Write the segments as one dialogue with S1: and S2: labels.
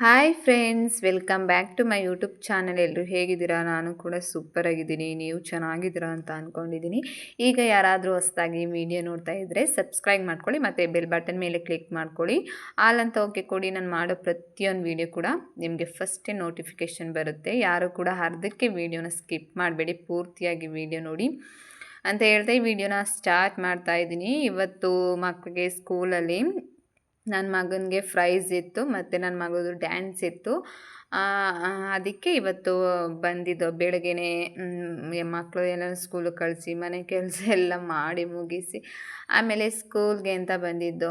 S1: Hi friends welcome back to my YouTube channel ಎಲ್ಲರೂ ಹೇಗಿದ್ದೀರಾ? ನಾನು ಕೂಡ ಸೂಪರ್ ಆಗಿದ್ದೀನಿ. ನೀವು ಚೆನ್ನಾಗಿದ್ದೀರಾ ಅಂತ ಅಂದ್ಕೊಂಡಿದ್ದೀನಿ ಈಗ ಯಾರಾದರೂ ಹೊಸದಾಗಿ ವಿಡಿಯೋ ನೋಡ್ತಾ ಇದ್ದರೆ ಸಬ್ಸ್ಕ್ರೈಬ್ ಮಾಡ್ಕೊಳ್ಳಿ, ಮತ್ತು ಬೆಲ್ ಬಟನ್ ಮೇಲೆ ಕ್ಲಿಕ್ ಮಾಡ್ಕೊಳ್ಳಿ. ಆಲ್ ಓಕೆ ಕೊಡಿ. ನಾನು ಮಾಡೋ ಪ್ರತಿಯೊಂದು ವೀಡಿಯೋ ಕೂಡ ನಿಮಗೆ ಫಸ್ಟೇ ನೋಟಿಫಿಕೇಷನ್ ಬರುತ್ತೆ. ಯಾರು ಕೂಡ ಅರ್ಧಕ್ಕೆ ವೀಡಿಯೋನ ಸ್ಕಿಪ್ ಮಾಡಬೇಡಿ. ಪೂರ್ತಿಯಾಗಿ ವೀಡಿಯೋ ನೋಡಿ. ಅಂತ ಹೇಳ್ತಾ ಈ ವಿಡಿಯೋನ ಸ್ಟಾರ್ಟ್ ಮಾಡ್ತಾ ಇದ್ದೀನಿ. ಇವತ್ತು ಮಕ್ಕಳಿಗೆ ಸ್ಕೂಲಲ್ಲಿ ನನ್ನ ಮಗನಿಗೆ ಫ್ರೈಸ್ ಇತ್ತು, ಮತ್ತು ನನ್ನ ಮಗದು ಡ್ಯಾನ್ಸ್ ಇತ್ತು. ಅದಕ್ಕೆ ಇವತ್ತು ಬಂದಿದ್ದು ಬೆಳಗ್ಗೆನೇ ಮಕ್ಕಳು ಎಲ್ಲ ಸ್ಕೂಲಿಗೆ ಕಳಿಸಿ, ಮನೆ ಕೆಲಸ ಎಲ್ಲ ಮಾಡಿ ಮುಗಿಸಿ, ಆಮೇಲೆ ಸ್ಕೂಲ್ಗೆ ಅಂತ ಬಂದಿದ್ದು.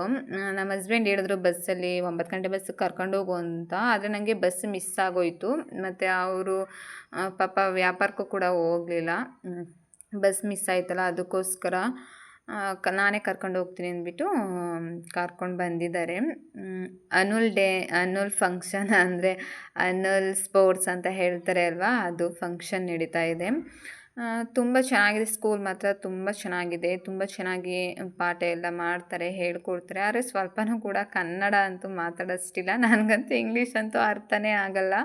S1: ನಮ್ಮ ಹಸ್ಬೆಂಡ್ ಹೇಳಿದ್ರು ಬಸ್ಸಲ್ಲಿ ಒಂಬತ್ತು ಗಂಟೆ ಬಸ್ ಕರ್ಕೊಂಡೋಗು ಅಂತ, ಆದರೆ ನನಗೆ ಬಸ್ ಮಿಸ್ ಆಗೋಯಿತು. ಮತ್ತು ಅವರು ಪಾಪ ವ್ಯಾಪಾರಕ್ಕೂ ಕೂಡ ಹೋಗಲಿಲ್ಲ. ಬಸ್ ಮಿಸ್ ಆಯ್ತಲ್ಲ, ಅದಕ್ಕೋಸ್ಕರ ಕ, ನಾನೇ ಕರ್ಕೊಂಡು ಹೋಗ್ತೀನಿ ಅಂದ್ಬಿಟ್ಟು ಕರ್ಕೊಂಡು ಬಂದಿದ್ದಾರೆ. ಅನುಲ್ ಡೇ ಅನುಲ್ ಫಂಕ್ಷನ್ ಅಂದರೆ ಅನುಲ್ ಸ್ಪೋರ್ಟ್ಸ್ ಅಂತ ಹೇಳ್ತಾರೆ ಅಲ್ವಾ? ಅದು ಫಂಕ್ಷನ್ ನಡೀತಾ ಇದೆ. ತುಂಬ ಚೆನ್ನಾಗಿದೆ. ಸ್ಕೂಲ್ ಮಾತ್ರ ತುಂಬ ಚೆನ್ನಾಗಿದೆ. ತುಂಬ ಚೆನ್ನಾಗಿ ಪಾಠ ಎಲ್ಲ ಮಾಡ್ತಾರೆ, ಹೇಳ್ಕೊಡ್ತಾರೆ. ಆದರೆ ಸ್ವಲ್ಪನೂ ಕೂಡ ಕನ್ನಡ ಅಂತೂ ಮಾತಾಡೋಷ್ಟಿಲ್ಲ. ನನಗಂತೂ ಇಂಗ್ಲೀಷ್ ಅಂತೂ ಅರ್ಥನೇ ಆಗಲ್ಲ.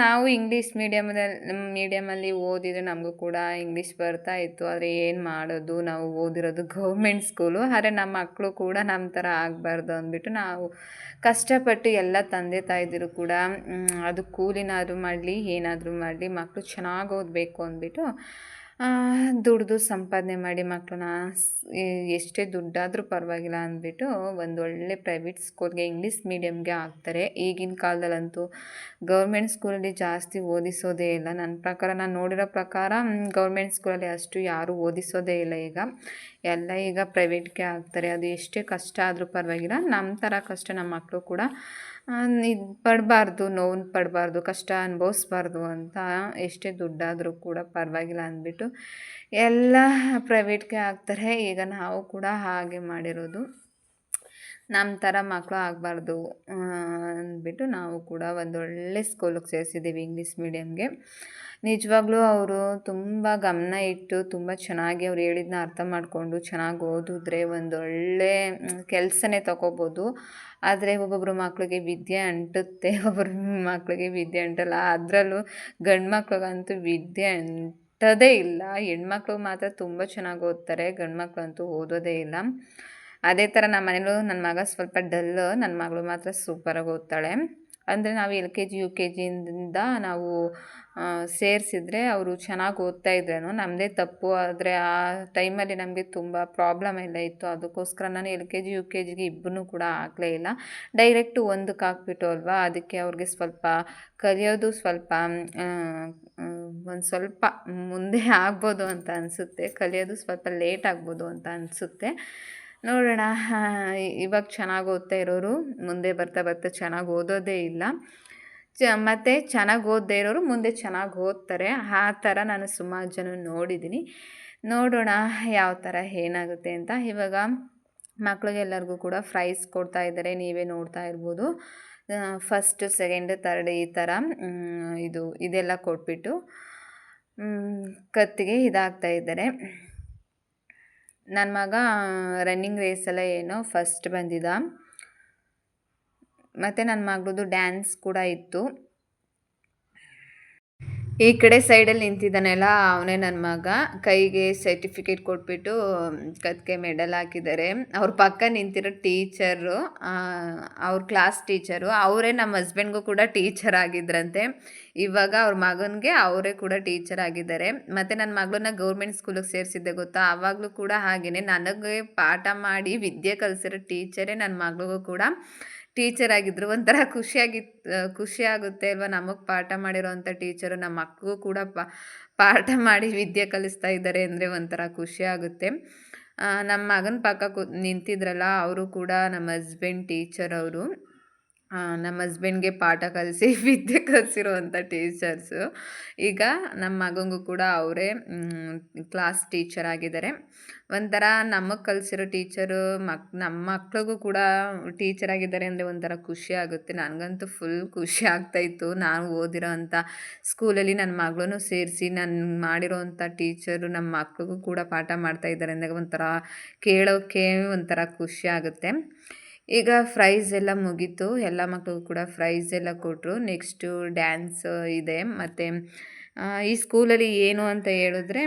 S1: ನಾವು ಇಂಗ್ಲೀಷ್ ಮೀಡಿಯಮದಲ್ಲಿ ಮೀಡಿಯಮಲ್ಲಿ ಓದಿದರೆ ನಮಗೂ ಕೂಡ ಇಂಗ್ಲೀಷ್ ಬರ್ತಾ ಇತ್ತು. ಆದರೆ ಏನು ಮಾಡೋದು? ನಾವು ಓದಿರೋದು ಗೌರ್ಮೆಂಟ್ ಸ್ಕೂಲು ಆದರೆ ನಮ್ಮ ಮಕ್ಕಳು ಕೂಡ ನಮ್ಮ ಥರ ಆಗಬಾರ್ದು ಅಂದ್ಬಿಟ್ಟು ನಾವು ಕಷ್ಟಪಟ್ಟು ಎಲ್ಲ ತಂದೆ ತಾಯಿದ್ರು ಕೂಡ ಅದು ಕೂಲಿನಾದರೂ ಮಾಡಲಿ, ಏನಾದರೂ ಮಾಡಲಿ ಮಕ್ಕಳು ಚೆನ್ನಾಗಿ ಓದಬೇಕು ಅಂದ್ಬಿಟ್ಟು ದುಡ್ದು ಸಂಪಾದನೆ ಮಾಡಿ ಮಕ್ಕಳನ್ನ ಎಷ್ಟೇ ದುಡ್ಡಾದರೂ ಪರವಾಗಿಲ್ಲ ಅಂದ್ಬಿಟ್ಟು ಒಂದು ಒಳ್ಳೆ ಪ್ರೈವೇಟ್ ಸ್ಕೂಲ್ಗೆ ಇಂಗ್ಲೀಷ್ ಮೀಡಿಯಮ್ಗೆ ಹಾಕ್ತಾರೆ. ಈಗಿನ ಕಾಲದಲ್ಲಂತೂ ಗೌರ್ಮೆಂಟ್ ಸ್ಕೂಲಲ್ಲಿ ಜಾಸ್ತಿ ಓದಿಸೋದೇ ಇಲ್ಲ. ನನ್ನ ಪ್ರಕಾರ, ನಾನು ನೋಡಿರೋ ಪ್ರಕಾರ ಗೌರ್ಮೆಂಟ್ ಸ್ಕೂಲಲ್ಲಿ ಅಷ್ಟು ಯಾರೂ ಓದಿಸೋದೇ ಇಲ್ಲ ಈಗ. ಎಲ್ಲ ಈಗ ಪ್ರೈವೇಟ್ಗೆ ಹಾಕ್ತಾರೆ. ಅದು ಎಷ್ಟೇ ಕಷ್ಟ ಆದರೂ ಪರವಾಗಿಲ್ಲ. ನಮ್ಮ ಥರ ಕಷ್ಟ ನಮ್ಮ ಮಕ್ಕಳು ಕೂಡ ಇದು ಪಡಬಾರ್ದು ನೋವನ್ನು ಪಡಬಾರ್ದು, ಕಷ್ಟ ಅನುಭವಿಸ್ಬಾರ್ದು ಅಂತ ಎಷ್ಟೇ ದುಡ್ಡಾದರೂ ಕೂಡ ಪರವಾಗಿಲ್ಲ ಅಂದ್ಬಿಟ್ಟು ಎಲ್ಲ ಪ್ರೈವೇಟ್ಗೆ ಹಾಕ್ತಾರೆ. ಈಗ ನಾವು ಕೂಡ ಹಾಗೆ ಮಾಡಿರೋದು. ನಮ್ಮ ಥರ ಮಕ್ಕಳು ಆಗಬಾರ್ದು ಅಂದ್ಬಿಟ್ಟು ನಾವು ಕೂಡ ಒಂದೊಳ್ಳೆ ಸ್ಕೂಲಿಗೆ ಸೇರಿಸಿದ್ದೀವಿ ಇಂಗ್ಲೀಷ್ ಮೀಡಿಯಮ್ಗೆ ನಿಜವಾಗ್ಲೂ ಅವರು ತುಂಬ ಗಮನ ಇಟ್ಟು ತುಂಬ ಚೆನ್ನಾಗಿ ಅವ್ರು ಹೇಳಿದ್ನ ಅರ್ಥ ಮಾಡಿಕೊಂಡು ಚೆನ್ನಾಗಿ ಓದಿದ್ರೆ ಒಂದೊಳ್ಳೆ ಕೆಲಸನೇ ತಗೋಬೋದು. ಆದರೆ ಒಬ್ಬೊಬ್ಬರು ಮಕ್ಕಳಿಗೆ ವಿದ್ಯೆ ಅಂಟುತ್ತೆ. ಒಬ್ಬೊಬ್ಬರು ಮಕ್ಕಳಿಗೆ ವಿದ್ಯೆ ಅಂಟಲ್ಲ. ಅದರಲ್ಲೂ ಗಂಡು ಮಕ್ಳಿಗಂತೂ ವಿದ್ಯೆ ಅಂಟೋದೇ ಇಲ್ಲ. ಹೆಣ್ಮಕ್ಳು ಮಾತ್ರ ತುಂಬ ಚೆನ್ನಾಗಿ ಓದ್ತಾರೆ. ಗಂಡು ಮಕ್ಕಳಂತೂ ಓದೋದೇ ಇಲ್ಲ. ಅದೇ ಥರ ನಮ್ಮ ಮನೇಲೂ ನನ್ನ ಮಗ ಸ್ವಲ್ಪ ಡಲ್ ನನ್ನ ಮಗಳು ಮಾತ್ರ ಸೂಪರಾಗಿ ಓದ್ತಾಳೆ. ಅಂದರೆ ನಾವು L K G, U K ಜಿಯಿಂದ ನಾವು ಸೇರಿಸಿದ್ರೆ ಅವರು ಚೆನ್ನಾಗಿ ಓದ್ತಾ ಇದ್ರೇನೋ ನಮ್ಮದೇ ತಪ್ಪು, ಆದರೆ ಆ ಟೈಮಲ್ಲಿ ನಮಗೆ ತುಂಬ ಪ್ರಾಬ್ಲಮ್ ಎಲ್ಲ ಇತ್ತು. ಅದಕ್ಕೋಸ್ಕರ ನಾನು L K G, U K ಜಿಗೆ ಇಬ್ಬರೂ ಕೂಡ ಆಗಲೇ ಇಲ್ಲ. ಡೈರೆಕ್ಟು ಒಂದಕ್ಕೆ ಹಾಕ್ಬಿಟ್ಟು ಅಲ್ವಾ, ಅದಕ್ಕೆ ಅವ್ರಿಗೆ ಸ್ವಲ್ಪ ಕಲಿಯೋದು ಸ್ವಲ್ಪ ಒಂದು ಸ್ವಲ್ಪ ಮುಂದೆ ಆಗ್ಬೋದು ಅಂತ ಅನಿಸುತ್ತೆ. ಕಲಿಯೋದು ಸ್ವಲ್ಪ ಲೇಟ್ ಆಗ್ಬೋದು ಅಂತ ಅನಿಸುತ್ತೆ. ನೋಡೋಣ ಇವಾಗ ಚೆನ್ನಾಗಿ ಓದ್ತಾ ಇರೋರು ಮುಂದೆ ಬರ್ತಾ ಬರ್ತಾ ಚೆನ್ನಾಗಿ ಓದೋದೇ ಇಲ್ಲ. ಚ, ಮತ್ತು ಚೆನ್ನಾಗಿ ಓದದೇ ಇರೋರು ಮುಂದೆ ಚೆನ್ನಾಗಿ ಓದ್ತಾರೆ. ಆ ಥರ ನಾನು ಸುಮಾರು ಜನ ನೋಡಿದ್ದೀನಿ. ನೋಡೋಣ ಯಾವ ಥರ ಏನಾಗುತ್ತೆ ಅಂತ. ಇವಾಗ ಮಕ್ಳಿಗೆಲ್ಲರಿಗೂ ಕೂಡ ಫ್ರೈಸ್ ಕೊಡ್ತಾ ಇದ್ದಾರೆ. ನೀವೇ ನೋಡ್ತಾ ಇರ್ಬೋದು. ಫಸ್ಟ್ ಸೆಕೆಂಡ್ ಥರ್ಡ್ ಈ ಥರ ಇದು, ಇದೆಲ್ಲ ಕೊಟ್ಬಿಟ್ಟು ಕತ್ತಿಗೆ ಇದಾಗ್ತಾ ಇದ್ದಾರೆ. ನನ್ನ ಮಗ ರನ್ನಿಂಗ್ ರೇಸೆಲ್ಲ ಏನೋ ಫಸ್ಟ್ ಬಂದಿದ್ದ. ಮತ್ತು ನನ್ನ ಮಗಳದು ಡ್ಯಾನ್ಸ್ ಕೂಡ ಇತ್ತು. ಈ ಕಡೆ ಸೈಡಲ್ಲಿ ನಿಂತಿದ್ದಾನೆಲ್ಲ ಅವನೇ ನನ್ನ ಮಗ. ಕೈಗೆ ಸರ್ಟಿಫಿಕೇಟ್ ಕೊಟ್ಬಿಟ್ಟು ಕತ್ಕೆ ಮೆಡಲ್ ಹಾಕಿದ್ದಾರೆ. ಅವ್ರ ಪಕ್ಕ ನಿಂತಿರೋ ಟೀಚರು ಅವ್ರ ಕ್ಲಾಸ್ ಟೀಚರು ಅವರೇ ನಮ್ಮ ಹಸ್ಬೆಂಡ್ಗೂ ಕೂಡ ಟೀಚರ್ ಆಗಿದ್ರಂತೆ. ಇವಾಗ ಅವ್ರ ಮಗನಿಗೆ ಅವರೇ ಕೂಡ ಟೀಚರ್ ಆಗಿದ್ದಾರೆ. ಮತ್ತು ನನ್ನ ಮಗಳನ್ನ ಗೌರ್ಮೆಂಟ್ ಸ್ಕೂಲಿಗೆ ಸೇರಿಸಿದ್ದೆ ಗೊತ್ತಾ? ಆವಾಗಲೂ ಕೂಡ ಹಾಗೆಯೇ ನನಗೆ ಪಾಠ ಮಾಡಿ ವಿದ್ಯೆ ಕಲಿಸಿರೋ ಟೀಚರೇ ನನ್ನ ಮಗಳಿಗೂ ಕೂಡ. ಟೀಚರ್ ಆಗಿದ್ರು ಒಂಥರ ಖುಷಿಯಾಗಿ ಖುಷಿ ಆಗುತ್ತೆ ಅಲ್ವಾ? ನಮಗೆ ಪಾಠ ಮಾಡಿರೋವಂಥ ಟೀಚರು ನಮ್ಮ ಮಕ್ಕಳು ಕೂಡ ಪಾಠ ಮಾಡಿ ವಿದ್ಯೆ ಕಲಿಸ್ತಾ ಇದ್ದಾರೆ ಅಂದರೆ ಒಂಥರ ಖುಷಿ ಆಗುತ್ತೆ. ನಮ್ಮ ಮಗನ ಪಕ್ಕ ಕು, ನಿಂತಿದ್ರಲ್ಲ, ಅವರು ಕೂಡ ನಮ್ಮ ಹಸ್ಬೆಂಡ್ ಟೀಚರ್ ಅವರು. ನಮ್ಮ ಹಸ್ಬೆಂಡ್ಗೆ ಪಾಠ ಕಲಿಸಿ, ವಿದ್ಯೆ ಕಲಿಸಿರುವಂಥ ಟೀಚರ್ಸು ಈಗ ನಮ್ಮ ಮಗನಿಗೂ ಕೂಡ ಅವರೇ ಕ್ಲಾಸ್ ಟೀಚರ್ ಆಗಿದ್ದಾರೆ. ಒಂಥರ ನಮಗೆ ಕಲಿಸಿರೋ ಟೀಚರು ಮಕ್, ನಮ್ಮ ಮಕ್ಳಿಗೂ ಕೂಡ ಟೀಚರ್ ಆಗಿದ್ದಾರೆ ಅಂದರೆ ಒಂಥರ ಖುಷಿ ಆಗುತ್ತೆ. ನನಗಂತೂ ಫುಲ್ ಖುಷಿ ಆಗ್ತಾಯಿತ್ತು ನಾನು ಓದಿರೋ ಅಂಥ ಸ್ಕೂಲಲ್ಲಿ ನನ್ನ ಮಗಳೂ ಸೇರಿಸಿ, ನಾನು ಮಾಡಿರೋ ಅಂಥ ಟೀಚರು ನಮ್ಮ ಮಕ್ಳಿಗೂ ಕೂಡ ಪಾಠ ಮಾಡ್ತಾ ಇದ್ದಾರೆ ಅಂದಾಗ ಒಂಥರ ಕೇಳೋಕ್ಕೆ ಒಂಥರ ಖುಷಿ ಆಗುತ್ತೆ. ಈಗ ಫ್ರೈಸ್ ಎಲ್ಲ ಮುಗೀತು. ಎಲ್ಲ ಮಕ್ಕಳಿಗೂ ಕೂಡ ಫ್ರೈಸ್ ಎಲ್ಲ ಕೊಟ್ಟರು ನೆಕ್ಸ್ಟು ಡ್ಯಾನ್ಸ್ ಇದೆ. ಮತ್ತು ಈ ಸ್ಕೂಲಲ್ಲಿ ಏನು ಅಂತ ಹೇಳಿದ್ರೆ,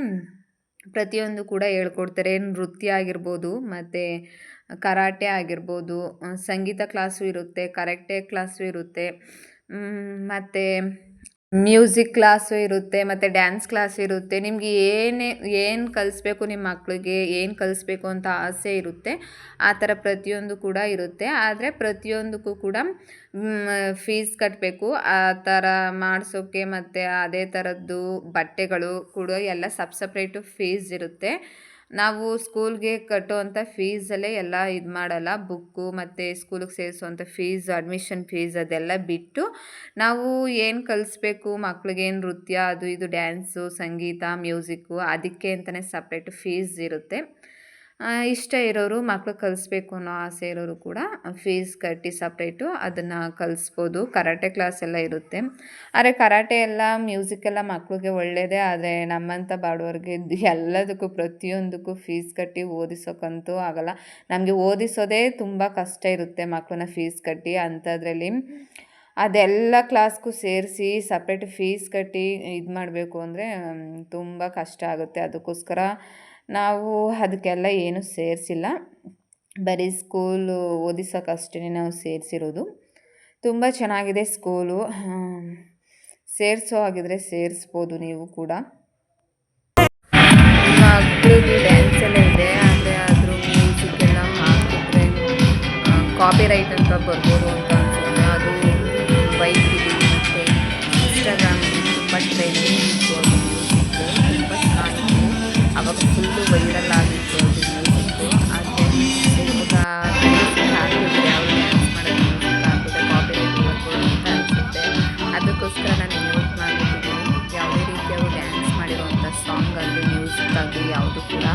S1: ಪ್ರತಿಯೊಂದು ಕೂಡ ಹೇಳ್ಕೊಡ್ತಾರೆ. ನೃತ್ಯ ಆಗಿರ್ಬೋದು, ಮತ್ತು ಕರಾಟೆ ಆಗಿರ್ಬೋದು, ಸಂಗೀತ ಕ್ಲಾಸು ಇರುತ್ತೆ, ಕರಾಟೆ ಕ್ಲಾಸು ಇರುತ್ತೆ. ಮತ್ತು ಮ್ಯೂಸಿಕ್ ಕ್ಲಾಸು ಇರುತ್ತೆ, ಮತ್ತು ಡ್ಯಾನ್ಸ್ ಕ್ಲಾಸ್ ಇರುತ್ತೆ. ನಿಮಗೆ ಏನೇ, ಏನು ಕಲಿಸ್ಬೇಕು ನಿಮ್ಮ ಮಕ್ಕಳಿಗೆ ಏನು ಕಲಿಸ್ಬೇಕು ಅಂತ ಆಸೆ ಇರುತ್ತೆ, ಆ ಥರ ಪ್ರತಿಯೊಂದು ಕೂಡ ಇರುತ್ತೆ. ಆದರೆ ಪ್ರತಿಯೊಂದಕ್ಕೂ ಕೂಡ ಫೀಸ್ ಕಟ್ಟಬೇಕು ಆ ಥರ ಮಾಡಿಸೋಕ್ಕೆ ಮತ್ತು ಅದೇ ಥರದ್ದು ಬಟ್ಟೆಗಳು ಕೂಡ ಎಲ್ಲ ಸಪ್ ಸಪ್ರೇಟು ಫೀಸ್ ಇರುತ್ತೆ. ನಾವು ಸ್ಕೂಲ್ಗೆ ಕಟ್ಟುವಂಥ ಫೀಸಲ್ಲೇ ಎಲ್ಲ ಇದು ಮಾಡಲ್ಲ. ಬುಕ್ಕು ಮತ್ತು ಸ್ಕೂಲಿಗೆ ಸೇರಿಸುವಂಥ ಫೀಸ್, ಅಡ್ಮಿಷನ್ ಫೀಸ್ ಅದೆಲ್ಲ ಬಿಟ್ಟು ನಾವು ಏನು ಕಲಿಸ್ಬೇಕು, ಮಕ್ಳಿಗೆ ನೃತ್ಯ, ಅದು ಇದು ಡ್ಯಾನ್ಸು, ಸಂಗೀತ, ಮ್ಯೂಸಿಕ್ಕು ಅದಕ್ಕೆ ಅಂತಲೇ ಸಪ್ರೇಟ್ ಫೀಸ್ ಇರುತ್ತೆ. ಇಷ್ಟ ಇರೋರು ಮಕ್ಳು ಕಲಿಸ್ಬೇಕು ಅನ್ನೋ ಆಸೆ ಇರೋರು ಕೂಡ ಫೀಸ್ ಕಟ್ಟಿ ಸಪ್ರೇಟು ಅದನ್ನು ಕಲಿಸ್ಬೋದು. ಕರಾಟೆ ಕ್ಲಾಸ್ ಎಲ್ಲ ಇರುತ್ತೆ. ಆದರೆ ಕರಾಟೆ ಎಲ್ಲ ಮ್ಯೂಸಿಕ್ ಎಲ್ಲ ಮಕ್ಳಿಗೆ ಒಳ್ಳೆಯದೇ ಆದರೆ ನಮ್ಮಂಥ ಬಾಡುವವ್ರಿಗೆ ಎಲ್ಲದಕ್ಕೂ ಪ್ರತಿಯೊಂದಕ್ಕೂ ಫೀಸ್ ಕಟ್ಟಿ ಓದಿಸೋಕ್ಕಂತೂ ಆಗಲ್ಲ. ನಮಗೆ ಓದಿಸೋದೇ ತುಂಬ ಕಷ್ಟ ಇರುತ್ತೆ ಮಕ್ಕಳನ್ನ ಫೀಸ್ ಕಟ್ಟಿ ಅಂಥದ್ರಲ್ಲಿ. ಅದೆಲ್ಲ ಕ್ಲಾಸ್ಗೂ ಸೇರಿಸಿ ಸಪ್ರೇಟ್ ಫೀಸ್ ಕಟ್ಟಿ ಇದು ಮಾಡಬೇಕು ಅಂದರೆ ತುಂಬ ಕಷ್ಟ ಆಗುತ್ತೆ. ಅದಕ್ಕೋಸ್ಕರ ನಾವು ಅದಕ್ಕೆಲ್ಲ ಏನು ಸೇರಿಸಿಲ್ಲ. ಬರೀ ಸ್ಕೂಲು ಓದಿಸೋಕ್ಕಷ್ಟೇ ನಾವು ಸೇರಿಸಿರೋದು. ತುಂಬ ಚೆನ್ನಾಗಿದೆ ಸ್ಕೂಲು ಸೇರಿಸೋ ಆಗಿದ್ರೆ ಸೇರಿಸ್ಬೋದು ನೀವು ಕೂಡ. ಮಕ್ಕಳಿಗೆ ಡ್ಯಾನ್ಸ್ ಎಲ್ಲ ಇದೆ, ಅಂದರೆ ಅದ್ರ ಮ್ಯೂಸಿಕ್ ಕಾಪಿ ರೈಟ್ ಅಂತ ಬರ್ಬೋದು ಅಂತ ಕೂಡ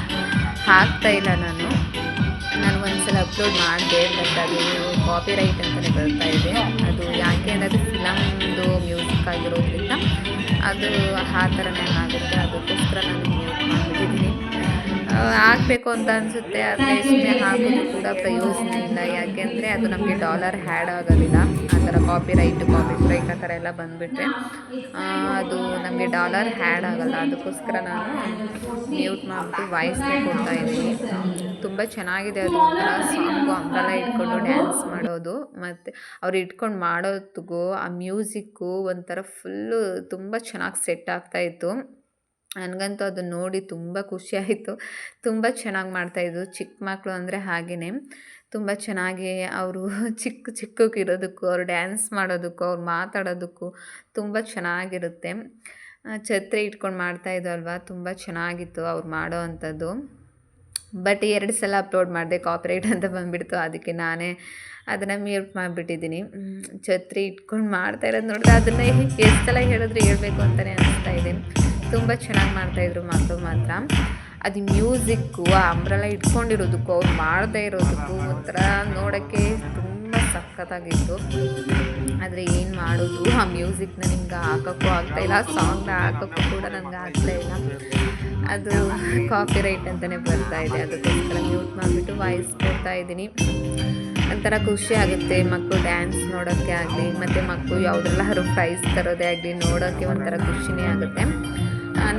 S1: ಹಾಕ್ತಾ ಇಲ್ಲ ನಾನು. ನಾನು ಒಂದ್ಸಲ ಅಪ್ಲೋಡ್ ಮಾಡಿದೆ ಬಟ್ ಅದು ಕಾಪಿ ರೈಟ್ ಅಂತಲೇ ಬರ್ತಾ ಇದೆ. ಅದು ಯಾಕೆ ಅನ್ನೋದು ಫಿಲಮ್ದು ಮ್ಯೂಸಿಕ್ ಆಗಿರೋದ್ರಿಂದ ಅದು ಆ ಥರನೇ ಆಗುತ್ತೆ. ಆಗಬೇಕು ಅಂತ ಅನಿಸುತ್ತೆ, ಆದರೆ ಸುಮ್ಮನೆ ಹಾಕೋದು ಕೂಡ ಪ್ರಯೋಜನ ಇಲ್ಲ ಯಾಕೆಂದರೆ ಅದು ನಮಗೆ ಡಾಲರ್ ಹ್ಯಾಡ್ ಆಗೋದಿಲ್ಲ. ಆ ಥರ ಕಾಪಿ ರೈಟ್ ಕಾಪಿ ಸ್ಟ್ರೈಕ್ ಆ ಥರ ಎಲ್ಲ ಬಂದುಬಿಟ್ರೆ ಅದು ನಮಗೆ ಡಾಲರ್ ಹ್ಯಾಡ್ ಆಗೋಲ್ಲ. ಅದಕ್ಕೋಸ್ಕರ ನಾನು ಮ್ಯೂಟ್ ಮಾಡಿಬಿಟ್ಟು ವಾಯ್ಸ್ ಕೊಡ್ತಾ ಇದ್ದೀನಿ. ತುಂಬ ಚೆನ್ನಾಗಿದೆ ಅದು ಒಂಥರ ಸಾಂಗು, ಅಂಬಲ ಇಟ್ಕೊಂಡು ಡ್ಯಾನ್ಸ್ ಮಾಡೋದು. ಮತ್ತು ಅವ್ರು ಇಟ್ಕೊಂಡು ಮಾಡೋದಕ್ಕೂ ಆ ಮ್ಯೂಸಿಕ್ಕು ಒಂಥರ ಫುಲ್ಲು ತುಂಬ ಚೆನ್ನಾಗಿ ಸೆಟ್ ಆಗ್ತಾಯಿತ್ತು ನನಗಂತೂ ಅದನ್ನು ನೋಡಿ ತುಂಬ ಖುಷಿ ಆಯಿತು. ತುಂಬ ಚೆನ್ನಾಗಿ ಮಾಡ್ತಾಯಿದ್ರು ಚಿಕ್ಕ ಮಕ್ಕಳು ಅಂದರೆ ಹಾಗೆಯೇ ತುಂಬ ಚೆನ್ನಾಗಿ ಅವರು ಚಿಕ್ಕ ಚಿಕ್ಕಕ್ಕಿರೋದಕ್ಕೂ, ಅವ್ರು ಡ್ಯಾನ್ಸ್ ಮಾಡೋದಕ್ಕೂ, ಅವ್ರು ಮಾತಾಡೋದಕ್ಕೂ ತುಂಬ ಚೆನ್ನಾಗಿರುತ್ತೆ. ಛತ್ರಿ ಇಟ್ಕೊಂಡು ಮಾಡ್ತಾಯಿದ್ದು ಅಲ್ವಾ? ತುಂಬ ಚೆನ್ನಾಗಿತ್ತು ಅವ್ರು ಮಾಡೋ ಅಂಥದ್ದು. ಬಟ್ ಎರಡು ಸಲ ಅಪ್ಲೋಡ್ ಮಾಡಿದೆ ಕಾಪ್ರೇಟ್ ಅಂತ ಬಂದುಬಿಡ್ತು. ಅದಕ್ಕೆ ನಾನೇ ಅದನ್ನು ಮ್ಯೂಟ್ ಮಾಡಿಬಿಟ್ಟಿದ್ದೀನಿ. ಛತ್ರಿ ಇಟ್ಕೊಂಡು ಮಾಡ್ತಾ ಇರೋದು ನೋಡಿದ್ರೆ ಅದನ್ನು ಎಷ್ಟು ಸಲ ಹೇಳಿದ್ರು ಹೇಳಬೇಕು ಅಂತಲೇ ಅನಿಸ್ತಾ ಇದೆ. ತುಂಬ ಚೆನ್ನಾಗಿ ಮಾಡ್ತಾಯಿದ್ರು ಮಕ್ಕಳು ಮಾತ್ರ. ಅದು ಮ್ಯೂಸಿಕ್ಕು, ಆ ಅಂಬ್ರೆಲ್ಲ ಇಟ್ಕೊಂಡಿರೋದಕ್ಕೂ, ಅವ್ರು ಮಾಡದೇ ಇರೋದಕ್ಕೂ ಒಂಥರ ನೋಡೋಕ್ಕೆ ತುಂಬ ಸಖತ್ತಾಗಿತ್ತು. ಆದರೆ ಏನು ಮಾಡೋದು? ಆ ಮ್ಯೂಸಿಕ್ನ ನಿಮ್ಗೆ ಹಾಕೋಕ್ಕೂ ಆಗ್ತಾಯಿಲ್ಲ ಸಾಂಗ್ನ ಹಾಕೋಕ್ಕೂ ಕೂಡ ನನಗೆ ಆಗ್ತಾಯಿಲ್ಲ ಅದು ಕಾಫಿ ರೈಟ್ ಅಂತಲೇ ಬರ್ತಾ ಇದೆ, ಅದಕ್ಕೋಸ್ಕರ ಮ್ಯೂಟ್ ಮಾಡಿಬಿಟ್ಟು ವಾಯ್ಸ್ ಕೊಡ್ತಾ ಇದ್ದೀನಿ. ಒಂಥರ ಖುಷಿ ಆಗುತ್ತೆ ಮಕ್ಕಳು ಡ್ಯಾನ್ಸ್ ನೋಡೋಕ್ಕೆ ಆಗಲಿ, ಮತ್ತು ಮಕ್ಕಳು ಯಾವುದ್ರಲ್ಲಾದ್ರು ಪ್ರೈಸ್ ತರೋದೇ ಆಗಲಿ, ನೋಡೋಕ್ಕೆ ಒಂಥರ ಖುಷಿನೇ ಆಗುತ್ತೆ.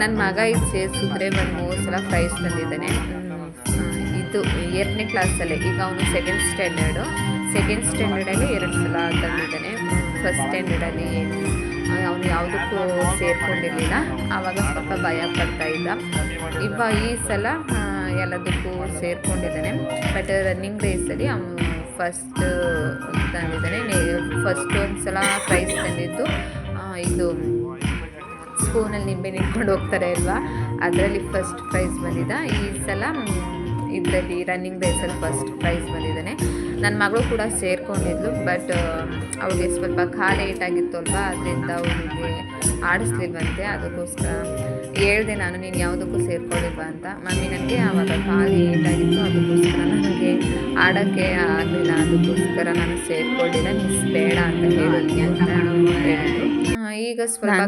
S1: ನನ್ನ ಮಗ ಇದು ಸೇರಿಸಿದ್ರೆ ಒಂದು ಮೂರು ಸಲ ಪ್ರೈಸ್ ತಂದಿದ್ದಾನೆ. ಇದು ಎರಡನೇ ಕ್ಲಾಸಲ್ಲೇ ಈಗ ಅವನು ಸೆಕೆಂಡ್ ಸ್ಟ್ಯಾಂಡರ್ಡು ಸೆಕೆಂಡ್ ಸ್ಟ್ಯಾಂಡರ್ಡಲ್ಲಿ ಎರಡು ಸಲ ತಂದಿದ್ದಾನೆ. ಫಸ್ಟ್ ಸ್ಟ್ಯಾಂಡರ್ಡಲ್ಲಿ ಅವನು ಯಾವುದಕ್ಕೂ ಸೇರ್ಕೊಂಡಿರಲಿಲ್ಲ. ಆವಾಗ ಸ್ವಲ್ಪ ಭಯ ಪಡ್ತಾ ಇದ್ದ. ಇವ ಈ ಸಲ ಎಲ್ಲದಕ್ಕೂ ಸೇರ್ಕೊಂಡಿದ್ದಾನೆ. ಬಟ್ ರನ್ನಿಂಗ್ ರೇಸಲ್ಲಿ ಅವನು ಫಸ್ಟ್ ತಂದಿದ್ದಾನೆ. ಫಸ್ಟ್ ಒಂದು ಸಲ ಪ್ರೈಸ್ ತಂದಿದ್ದು ಇದು ಸ್ಪೂನಲ್ಲಿ ನಿಂಬೆ ನಿಂತ್ಕೊಂಡು ಹೋಗ್ತಾರೆ ಅಲ್ವಾ? ಅದರಲ್ಲಿ ಫಸ್ಟ್ ಪ್ರೈಸ್ ಬಂದಿದ್ದ ಈ ಸಲ ಇದರಲ್ಲಿ ರನ್ನಿಂಗ್ ರೇಸಲ್ಲಿ ಫಸ್ಟ್ ಪ್ರೈಸ್ ಬಂದಿದ್ದಾನೆ. ನನ್ನ ಮಗಳು ಕೂಡ ಸೇರ್ಕೊಂಡಿದ್ಲು ಬಟ್ ಅವಳಿಗೆ ಸ್ವಲ್ಪ ಖಾಲಿ ಏಟಾಗಿತ್ತು ಅಲ್ವಾ? ಅದರಿಂದ ಅವಳಿಗೆ ಆಡಿಸ್ಲಿಲ್ವಂತೆ. ಅದಕ್ಕೋಸ್ಕರ ಹೇಳಿದೆ ನಾನು, ನೀನು ಯಾವುದಕ್ಕೂ ಸೇರ್ಕೊಂಡಿಲ್ವ ಅಂತ. ಮಮ್ಮಿ ನನಗೆ ಆವಾಗ ಖಾಲಿ ಏಟಾಗಿತ್ತು ಅದಕ್ಕೋಸ್ಕರ ನನಗೆ ಆಡೋಕ್ಕೆ ಆಗಲಿಲ್ಲ. ಅದಕ್ಕೋಸ್ಕರ ನಾನು ಸೇರ್ಕೊಂಡಿಲ್ಲ. ಮಿಸ್ ಬೇಡ ಅಂತ ಹೇಳಿ ಅಂತ ಹೇಳಿದ್ರು. ಈಗ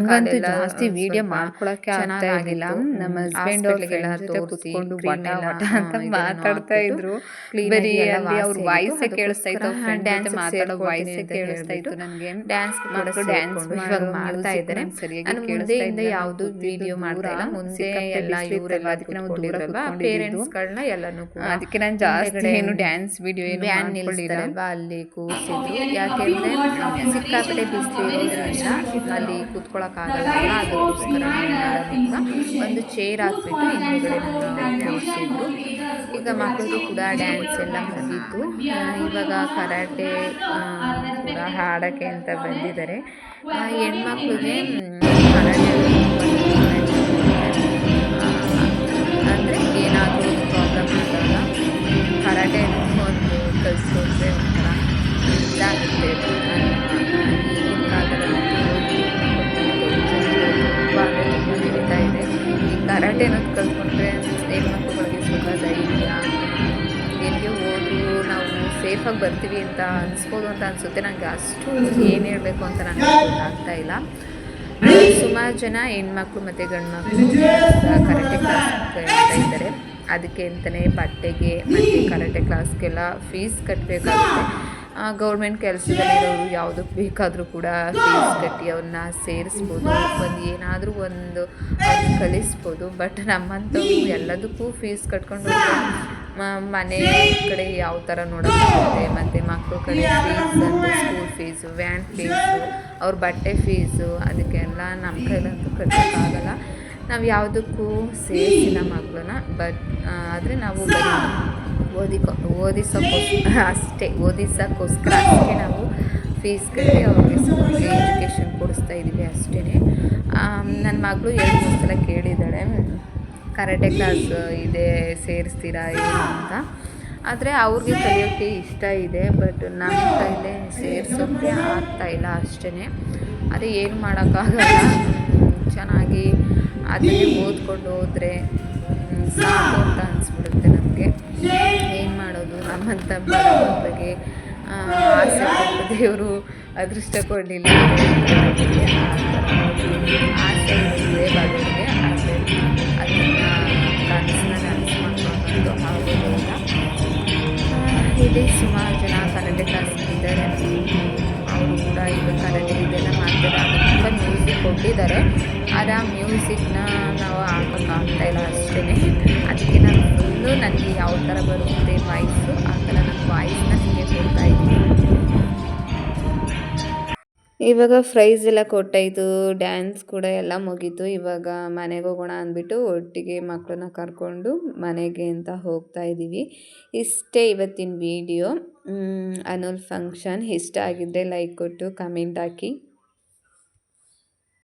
S1: ಕಾಲೆಲ್ಲ
S2: ಜಾಸ್ತಿ ವಿಡಿಯೋ ಮಾಡ್ಕೊಳಕ್ಕೆ ಆಗ್ತಾ ಇರಲಿಲ್ಲ ನಮ್ಮ ಹಸ್ಬೆಂಡ್
S1: ಅವ್ರಿಗೆಲ್ಲ
S2: ಕುತ್ಕೊಂಡು ವಟ ವಟ ಅಂತ ಮಾತಾಡ್ತಾ ಇದ್ರು. ಬರೀ ಅಲ್ಲಿ ಅವ್ರ ವಾಯ್ಸ್. ಕೇಳಿಸ್ತಾ ಇತ್ತು ಜೊತೆ ಮಾತಾಡೋ ವಾಯ್ಸ್ ಕೇಳಿಸ್ತಾ ಇತ್ತು. ನನಗೆ
S1: ಡ್ಯಾನ್ಸ್
S2: ಮಕ್ಕಳು ಡ್ಯಾನ್ಸ್
S1: ಇವಾಗ ಮಾಡ್ತಾ ಇದ್ದಾರೆ. ನಾನು ಮುಂದೆಯಿಂದ ಯಾವುದು ವಿಡಿಯೋ ಮಾಡ್ತಾ ಇಲ್ಲ. ಮುಂದೆ ಎಲ್ಲ ಇವರೆಲ್ಲ ಅದಕ್ಕೆ ನಾವು ದೂರ ಪೇರೆಂಟ್ಸ್ಗಳನ್ನ ಎಲ್ಲನೂ
S2: ಅದಕ್ಕೆ ನಾನು ಜಾಸ್ತಿ ಏನು ಡ್ಯಾನ್ಸ್ ವಿಡಿಯೋ ಏನು ಮಾಡ್ಕೊಳ್ಳಿಲ್ಲ
S1: ನಿಲ್ಲಿಸ್ತಾರಲ್ವಾ ಅಲ್ಲಿ ಕೂರಿಸಿದ್ರು ಯಾಕೆಂದ್ರೆ ಸಿಕ್ಕಾಪಟ್ಟೆ ಬಿಸಿಲು ಇರೋದ್ರಿಂದ ಅಲ್ಲಿ ಕೂತ್ಕೊಳ್ಳೋಕ್ಕಾಗಲ್ಲ ಅದಕ್ಕೋಸ್ಕರ ಒಂದು ಚೇರ್ ಹಾಕ್ಬಿಟ್ಟು ಹಿಂದುಗಡೆ ಕೂರಿಸಿದ್ರು ಈಗ ಮಕ್ಕಳಿಗೂ ಕೂಡ ಡ್ಯಾನ್ಸ್ ಎಲ್ಲ ಮುಗೀತು. ಇವಾಗ ಕರಾಟೆ ಕೂಡ ಹಾಡೋಕ್ಕೆ ಅಂತ ಬಂದಿದ್ದಾರೆ. ಹೆಣ್ಮಕ್ಳಿಗೆ ಅನಿಸುತ್ತೆ. ನನಗೆ ಅಷ್ಟು ಏನು ಹೇಳಬೇಕು ಅಂತ ನನಗೆ ಗೊತ್ತಾಗ್ತಾ ಇಲ್ಲ. ಸುಮಾರು ಜನ ಹೆಣ್ಮಕ್ಳು ಮತ್ತು ಗಂಡು ಮಕ್ಕಳು ಕರಾಟೆ ಕ್ಲಾಸ್ ಇದ್ದಾರೆ. ಅದಕ್ಕೆ ಅಂತಲೇ ಬಟ್ಟೆಗೆ ಮತ್ತು ಕರಾಟೆ ಕ್ಲಾಸ್ಗೆಲ್ಲ ಫೀಸ್ ಕಟ್ಟಬೇಕಾಗುತ್ತೆ ಗೌರ್ಮೆಂಟ್ ಕೆಲಸದಲ್ಲಿರೋರು ಯಾವುದಕ್ಕೆ ಬೇಕಾದರೂ ಕೂಡ ಫೀಸ್ ಕಟ್ಟಿ ಅವ್ರನ್ನ ಸೇರಿಸ್ಬೋದು. ಒಂದು ಏನಾದರೂ ಒಂದು ಕಲಿಸ್ಬೋದು ಬಟ್ ನಮ್ಮಂಥವ್ರು ಎಲ್ಲದಕ್ಕೂ ಫೀಸ್ ಕಟ್ಕೊಂಡು ಮನೆ ಕಡೆ ಯಾವ ಥರ ನೋಡೋಕ್ಕಾಗುತ್ತೆ? ಮತ್ತು ಮಕ್ಕಳ ಕಡೆ ಫೀಸ್ ಅಂದರೆ ಸ್ಕೂಲ್ ಫೀಸು ವ್ಯಾನ್ ಫೀಸು ಅವ್ರ ಬಟ್ಟೆ ಫೀಸು ಅದಕ್ಕೆಲ್ಲ ನಮ್ಮ ಕೈಲಂತೂ ಕಟ್ಟೋಕ್ಕಾಗಲ್ಲ ನಾವು ಯಾವುದಕ್ಕೂ ಸೇರಿಸಿಲ್ಲ ಮಕ್ಕಳನ್ನ ಬಟ್ ಆದರೆ ನಾವು ಬರೀ ಓದಿಕೊ ಓದಿಸೋಕ್ಕೋಸ್ಕರ ಅಷ್ಟೇ ಓದಿಸೋಕ್ಕೋಸ್ಕರ ಅಷ್ಟೇ ನಾವು ಫೀಸ್ ಕಟ್ಟಿ ಅವ್ರಿಗೆ ಸ್ಕೂಲ್ಗೆ ಎಜುಕೇಷನ್ ಕೊಡಿಸ್ತಾ ಇದ್ದೀವಿ ಅಷ್ಟೇ ನನ್ನ ಮಗಳು ಎರಡು ಮೂರು ಸಲ ಕೇಳಿದ್ದಾಳೆ. ಕರಾಟೆ ಕ್ಲಾಸ್ ಇದೆ ಸೇರಿಸ್ತೀರಾ ಏನು ಅಂತ. ಆದರೆ ಅವ್ರಿಗೆ ಕಲಿಯೋಕ್ಕೆ ಇಷ್ಟ ಇದೆ ಬಟ್ ನಮ್ಮ ಕೈಲೇ ಸೇರಿಸೋಕ್ಕೆ ಆಗ್ತಾ ಇಲ್ಲ ಅಷ್ಟೇ ಅದೇ ಏನು ಮಾಡೋಕ್ಕಾಗಲ್ಲ. ಚೆನ್ನಾಗಿ ಅದನ್ನೇ ಓದ್ಕೊಂಡು ಹೋದರೆ ಸಾಕು ಅಂತ ಅನಿಸ್ಬಿಡುತ್ತೆ ನಮಗೆ. ಏನು ಮಾಡೋದು? ನಮ್ಮಂಥ ಬಗ್ಗೆ ಆಸೆ ದೇವರು ಅದೃಷ್ಟ ಕೊಡಲಿಲ್ಲ. ಆಸೆ ಇದೆ ಆದರೆ ಕನಸನ್ನ ನನಸು ಮಾಡ್ಕೊಂಡು ಆಗೋದಿಲ್ಲ ಇಲ್ಲಿ ಸುಮಾರು ಜನ ಕರಾಟೆ ಕ್ಲಾಸ್ ಇದ್ದಾರೆ ಅವರು ಕೂಡ ಈಗ ಕರಾಟೆ ಇದೆಲ್ಲ ಮಾಡ್ತಾರೆ. ತುಂಬ ಮ್ಯೂಸಿಕ್ ಕೊಟ್ಟಿದ್ದಾರೆ. ಆದರೆ ಆ ಮ್ಯೂಸಿಕ್ನ ನಾವು ಹಾಕೋಕ್ಕಾಗ್ತಾ ಇಲ್ಲ ಅಷ್ಟೇ ಅದಕ್ಕೆ ನಾನು ಫುಲ್ಲು ನನಗೆ ಯಾವ ಥರ ಬರುತ್ತೆ ವಾಯ್ಸು ಆ ಥರ ನನ್ನ ವಾಯ್ಸ್ನ ನಿಮಗೆ ಕೊಡ್ತಾ ಇದ್ದೀನಿ. ಇವಾಗ ಫ್ರೈಸ್ ಎಲ್ಲ ಕೊಟ್ಟಾಯಿತು ಡ್ಯಾನ್ಸ್ ಕೂಡ ಎಲ್ಲ ಮುಗೀತು. ಇವಾಗ ಮನೆಗೆ ಹೋಗೋಣ ಅಂದ್ಬಿಟ್ಟು ಒಟ್ಟಿಗೆ ಮಕ್ಕಳನ್ನ ಕರ್ಕೊಂಡು ಮನೆಗೆ ಅಂತ ಹೋಗ್ತಾ ಇದ್ದೀವಿ ಇಷ್ಟೇ ಇವತ್ತಿನ ವಿಡಿಯೋ ಅನುಲ್ ಫಂಕ್ಷನ್ ಇಷ್ಟ ಆಗಿದ್ದರೆ ಲೈಕ್ ಕೊಟ್ಟು ಕಮೆಂಟ್ ಹಾಕಿ.